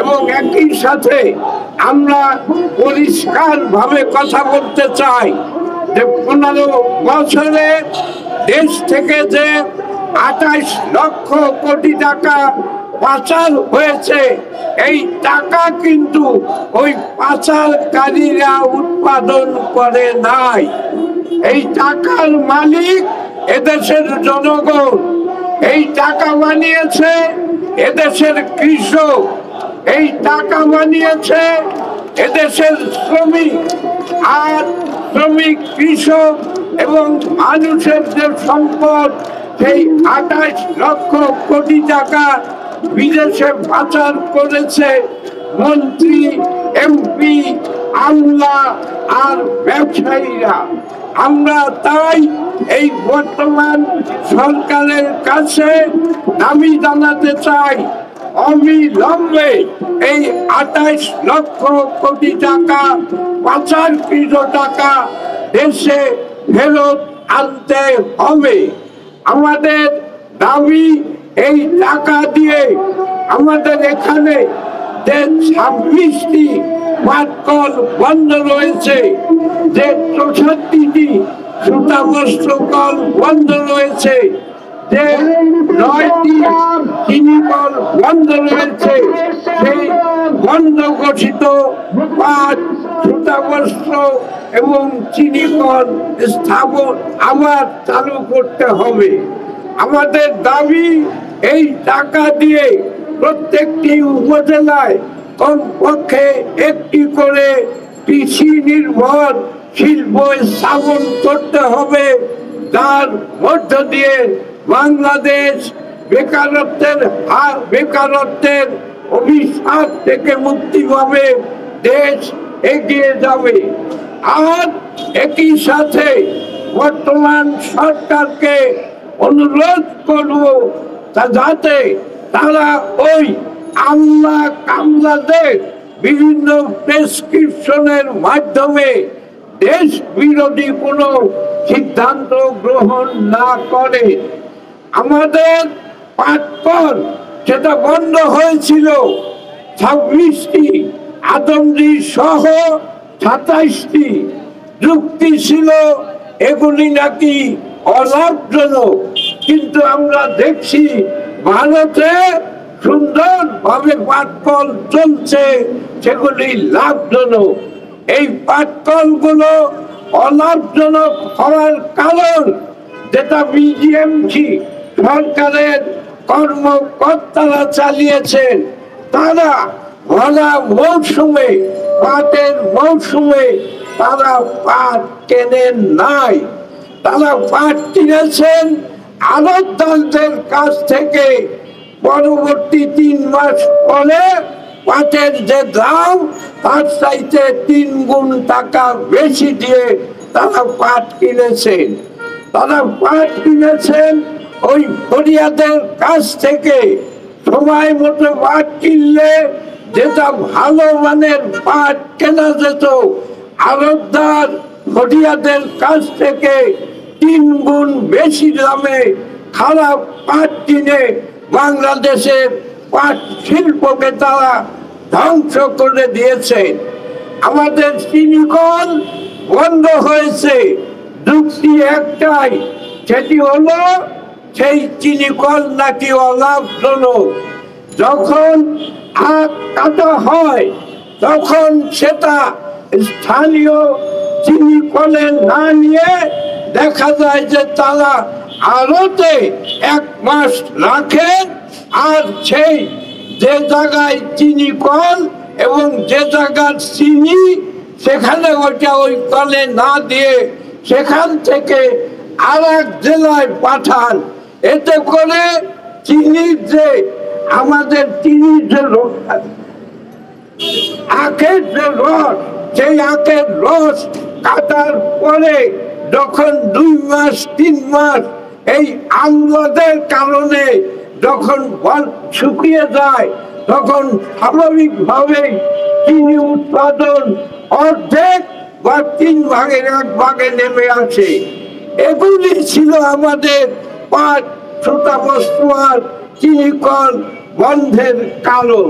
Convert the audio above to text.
এবং একই সাথে আমরা পরিষ্কার ভাবে কথা বলতে চাই যে পনেরো বছরে দেশ থেকে যে আঠাশ লক্ষ কোটি টাকা পাচার হয়েছে, এই টাকা কিন্তু ওই পাচারকারীরা উৎপাদন করে নাই। এই টাকার মালিক এদেশের জনগণ। এই টাকা বানিয়েছে এদেশের কৃষক। এই টাকা বানিয়েছে এদেশের শ্রমিক আর শ্রমিক, কৃষক এবং মানুষের যে সম্পদ, সেই আঠাশ লক্ষ কোটি টাকা বিদেশে পাচার করেছে মন্ত্রী, এমপি, আমলা আর ব্যবসায়ীরা। আমরা তাই এই বর্তমান সরকারের কাছে দাবি জানাতে চাই অবিলম্বে এই আঠাইশ লক্ষ কোটি টাকা পাচারকৃত টাকা দেশে ফেরত আনতে হবে। আমাদের দাবি এই টাকা দিয়ে আমাদের এখানে যে ছাব্বিশটি পাটকল বন্ধ রয়েছে, যে চৌষট্টিটি সুতা বস্ত্র কল বন্ধ রয়েছে এবং চিনি কল স্থাপন আবার চালু করতে হবে। আমাদের দাবি, এই টাকা দিয়ে প্রত্যেকটি উপজেলায় কমপক্ষে একটি করে কৃষি নির্ভর শিল্প স্থাপন করতে হবে। তার মধ্য দিয়ে বাংলাদেশ বেকারত্বের হার, বেকারত্বের অভিশাপ থেকে মুক্তি পাবে, দেশ এগিয়ে যাবে। আর একই সাথে বর্তমান সরকারকে অনুরোধ করব তা যাতে তারা ওই আল্লাহ কামলাদের বিভিন্ন প্রেসক্রিপশনের মাধ্যমে দেশ বিরোধী কোনো সিদ্ধান্ত গ্রহণ না করে। আমাদের পাটকর সেটা বন্ধ হয়েছিল, ছাব্বিশটি, আদমজি সহ সাতাইশটি যুক্তি ছিল, এগুলি নাকি অলাভজনক। কিন্তু আমরা দেখছি ভারতে সুন্দর ভাবে পাটকল চলছে, সেগুলি লাভজনক। এই পাটকলগুলো অলাভজনক হওয়ার কারণ যেটা বিজিএমসি সরকারের কর্মকর্তারা চালিয়েছেন। তারা ভরা মৌসুমে, পাটের মৌসুমে তারা পাট কেনেন নাই। তারা পাট কিনেছেন আড়তদারদের কাছ থেকে। পরবর্তী তিন মাস পরে পাটের যে দাম, তার চাইতে তিন গুণ টাকা বেশি দিয়ে তারা পাট কিনেছেন। তারা পাট কিনেছেন ওই ফরিয়াদের কাছ থেকে সময় মতো পাট কিনলে যেটা ভালো মানের পাট কেনা যেত, আরবদার ফরিয়াদের কাছ থেকে তিন গুণ বেশি দামে খারাপ পাট কিনে বাংলাদেশের পাট শিল্পকে তারা ধ্বংস করে দিয়েছে। আমাদের চিনিকল বন্ধ হয়েছে। যুক্তি একটাই, সেটি হলো সেই চিনি চিনিকল নাকি অলাভজনক যখন আখ কাটা হয়, তখন সেটা স্থানীয় চিনি কলে না নিয়ে দেখা যায় যে তারা আলোতে এক মাস রাখেন আর সেই যে জায়গায় চিনি কল এবং যে জায়গার চিনি, সেখানে ওইটা ওই কলে না দিয়ে সেখান থেকে আর এক জেলায় পাঠান। এতে করে চিনির যে আমাদের চিনির যে রোগ আখের যে রস, সেই আখের রস কাটার পরে যখন দুই মাস, তিন মাস এই আমলাদের কারণে যখন বল- শুকিয়ে যায়, তখন স্বাভাবিকভাবে চিনি উৎপাদন অর্ধেক বা তিন ভাগের এক ভাগে নেমে আসে। এগুলি ছিল আমাদের পাট সুতা বস্তু আর চিনি গন্ধের কালো।